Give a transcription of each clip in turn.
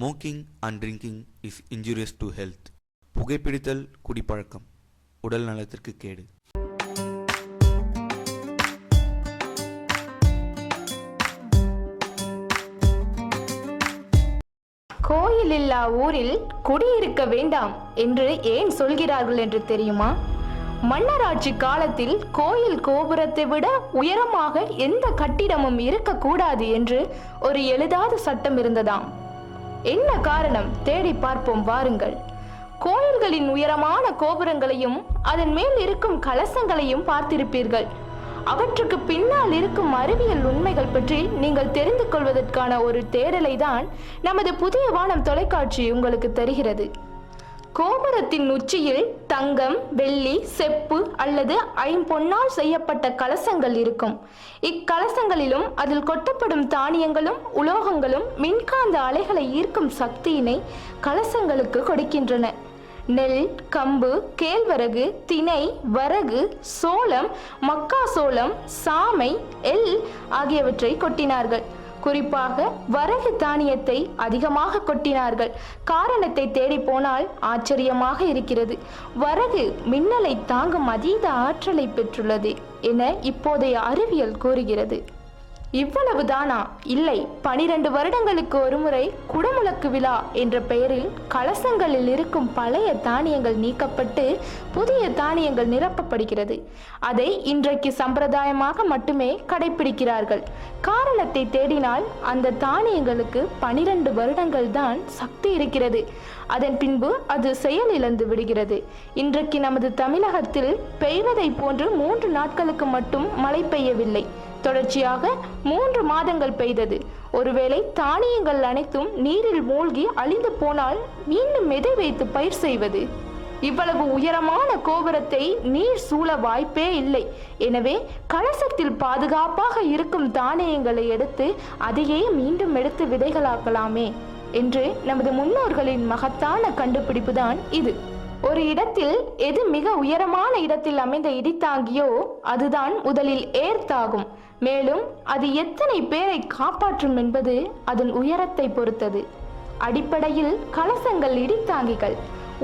Smoking and drinking is injurious to health புகைப்பிடித்தல் குடிப்பழக்கம். உடல் நலத்திற்கு கேடு. கோயில் இல்லா ஊரில் குடியிருக்க வேண்டாம் என்று ஏன் சொல்கிறார்கள் என்று தெரியுமா? மன்னராட்சி காலத்தில் கோயில் கோபுரத்தை விட உயரமாக எந்த கட்டிடமும் இருக்கக்கூடாது என்று ஒரு எழுதாத சட்டம் இருந்ததாம். என்ன காரணம்? தேடி பார்ப்போம் வாருங்கள். கோயில்களின் உயரமான கோபுரங்களையும் அதன் மேல் இருக்கும் கலசங்களையும் பார்த்திருப்பீர்கள். அவற்றுக்கு பின்னால் இருக்கும் அறிவியல் உண்மைகள் பற்றி நீங்கள் தெரிந்து கொள்வதற்கான ஒரு தேடலை தான் நமது புதிய வானம் தொலைக்காட்சி உங்களுக்கு தருகிறது. கோபுரத்தின் உச்சியில் தங்கம் வெள்ளி செப்பு அல்லது ஐம்பொன்னால் செய்யப்பட்ட கலசங்கள் இருக்கும். இக்கலசங்களிலும் அதில் கொட்டப்படும் தானியங்களும் உலோகங்களும் மின்காந்த அலைகளை ஈர்க்கும் சக்தியினை கலசங்களுக்கு கொடுக்கின்றன. நெல் கம்பு கேழ்வரகு திணை வரகு சோளம் மக்காசோளம் சாமை எல் ஆகியவற்றை கொட்டினார்கள். குறிப்பாக வரகு தானியத்தை அதிகமாக கொட்டினார்கள். காரணத்தை தேடி போனால் ஆச்சரியமாக இருக்கிறது. வரகு மின்னலை தாங்கும் அதீத ஆற்றலை பெற்றுள்ளது என இப்போதைய அறிவியல் கூறுகிறது. இவ்வளவுதானா? இல்லை பனிரெண்டு வருடங்களுக்கு ஒருமுறை குடமுழக்கு விழா என்ற பெயரில் கலசங்களில் இருக்கும் பழைய தானியங்கள் நீக்கப்பட்டு புதிய தானியங்கள் நிரப்பப்படுகிறது. அதை இன்றைக்கு சம்பிரதாயமாக மட்டுமே கடைபிடிக்கிறார்கள் காரணத்தை தேடினால் அந்த தானியங்களுக்கு பனிரெண்டு வருடங்கள் தான் சக்தி இருக்கிறது. அதன் பின்பு அது செயலிழந்து விடுகிறது. இன்றைக்கு நமது தமிழகத்தில் பெய்வதை போன்று மூன்று நாட்களுக்கு மட்டும் மழை பெய்யவில்லை. தொடர்ச்சியாக மூன்று மாதங்கள் பெய்தது. ஒருவேளை தானியங்கள் அனைத்தும் நீரில் மூழ்கி அழிந்து போனால் மீண்டும் எதை வைத்து பயிர் செய்வது. இவ்வளவு உயரமான கோபுரத்தை நீர் சூழ வாய்ப்பே இல்லை. எனவே கலசத்தில் பாதுகாப்பாக இருக்கும் தானியங்களை எடுத்து அதையே மீண்டும் எடுத்து விதைகளாக்கலாமே. என்று நமது முன்னோர்களின் மகத்தான கண்டுபிடிப்பு தான் இது. ஒரு இடத்தில் எது மிக உயரமான இடத்தில் அமைந்த இடித்தாங்கியோ அதுதான் முதலில் ஏர்த்தாகும். மேலும் அது எத்தனை பேரை காப்பாற்றும் என்பது அதன் உயரத்தை பொறுத்தது. அடிப்படையில் கலசங்கள் இடித்தாங்கிகள்.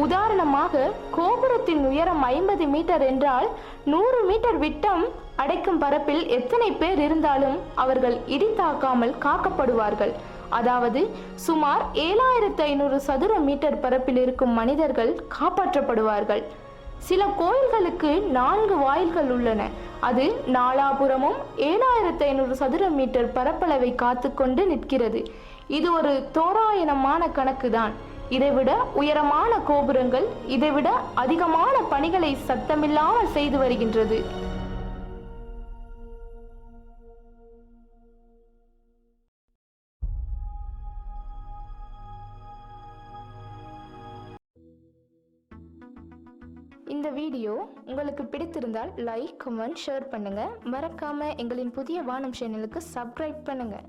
உதாரணமாக கோபுரத்தின் உயரம் ஐம்பது மீட்டர் என்றால் நூறு மீட்டர் விட்டம் அடைக்கும் பரப்பில் எத்தனை பேர் இருந்தாலும் அவர்கள் இடித்தாக்காமல் காக்கப்படுவார்கள். அதாவது சுமார் ஏழாயிரத்து ஐநூறு சதுர மீட்டர் பரப்பில் இருக்கும் மனிதர்கள் காப்பாற்றப்படுவார்கள். சில கோயில்களுக்கு நான்கு வாயில்கள் உள்ளன. அது நாலாபுரமும் ஏழாயிரத்து ஐநூறு சதுர மீட்டர் பரப்பளவை காத்துக்கொண்டு நிற்கிறது. இது ஒரு தோராயணமான கணக்குதான். இதைவிட உயரமான கோபுரங்கள் இதைவிட அதிகமான பணிகளை சத்தமில்லாமல் செய்து வருகின்றது. இந்த வீடியோ உங்களுக்கு பிடித்திருந்தால் லைக் கமெண்ட் ஷேர் பண்ணுங்கள் மறக்காமல் எங்களின் புதிய வானம் சேனலுக்கு சப்ஸ்கிரைப் பண்ணுங்கள்